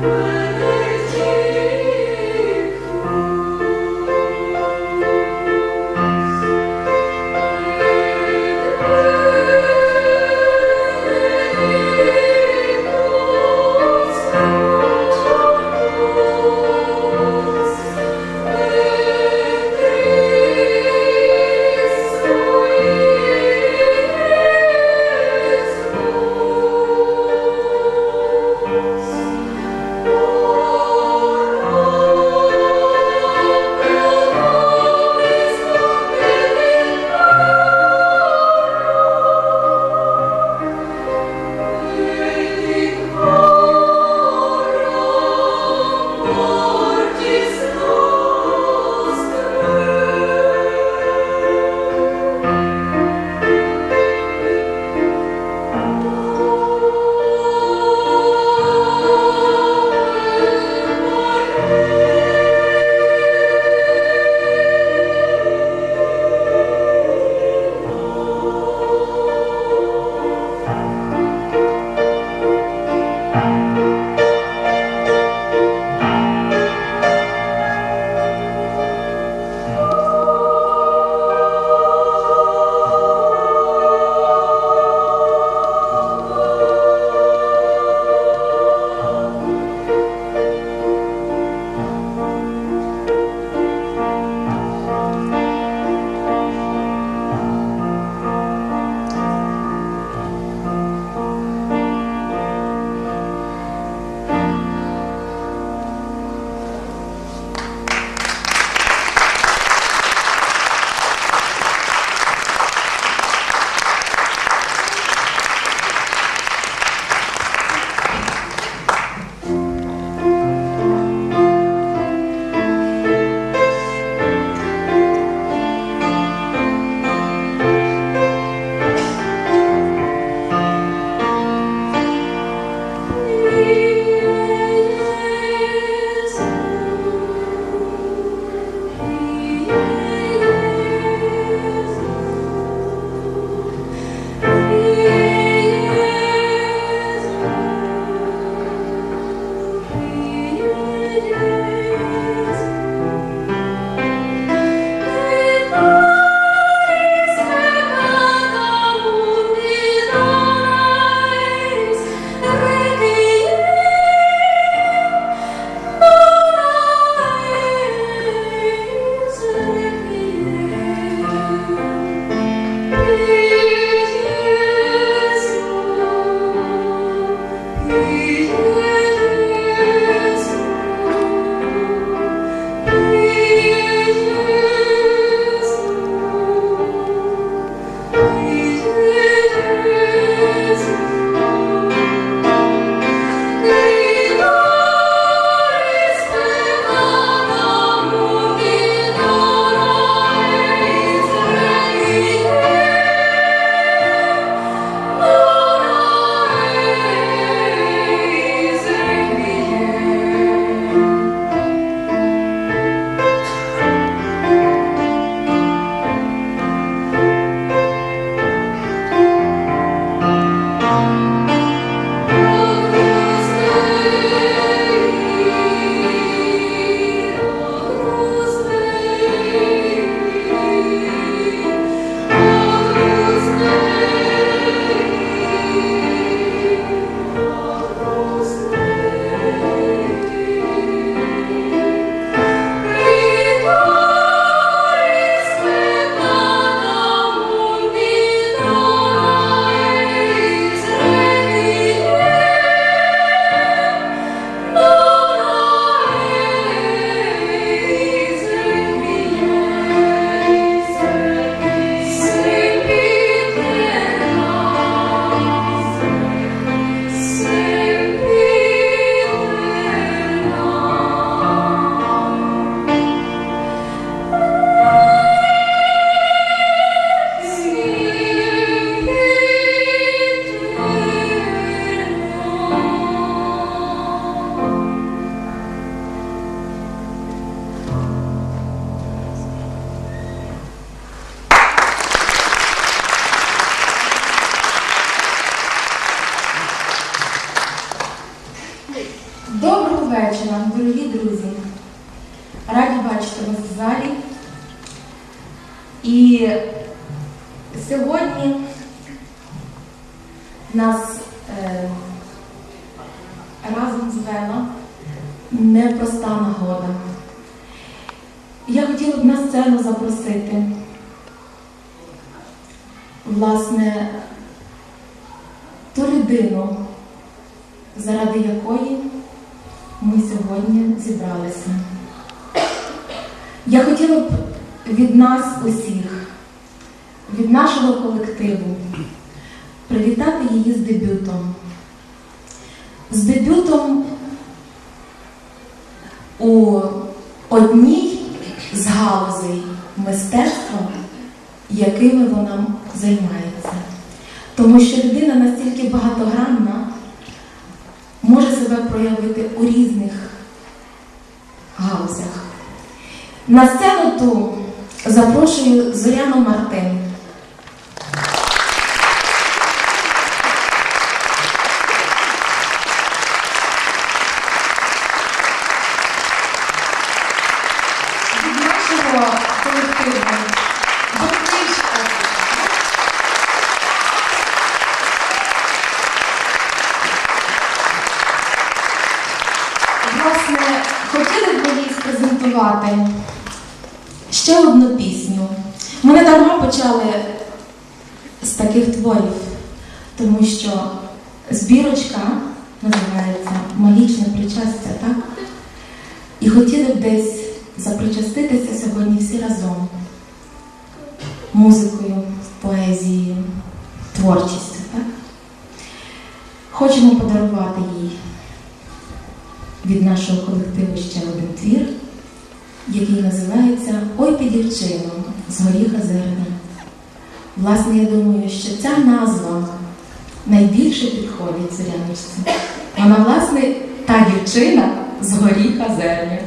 Bye. Нас е, разом звела непроста нагода. Я хотіла б на сцену запросити, власне, ту людину, заради якої ми сьогодні зібралися. Я хотіла б від нас усіх, від нашого колективу, привітати її з дебютом. З дебютом у одній з галузей мистецтва, якими вона займається. Тому що людина настільки багатогранна, може себе проявити у різних галузях. На сцену ту запрошую Зоряну Мартин. Від нашого колективу Бортичка. Власне, хотіли б мені презентувати ще одну пісню. Ми не дарма почали з таких творів, тому що збірочка називається Магічне причастя, так? І хотіли б десь запричаститися сьогодні всі разом музикою, поезією, творчістю, так? Хочемо подарувати їй від нашого колективу ще один твір, який називається Ой ти дівчино з горіха зерна. Власне, я думаю, що ця назва найбільше підходить зоряночці. Вона, власне, та дівчина з горіха зерня.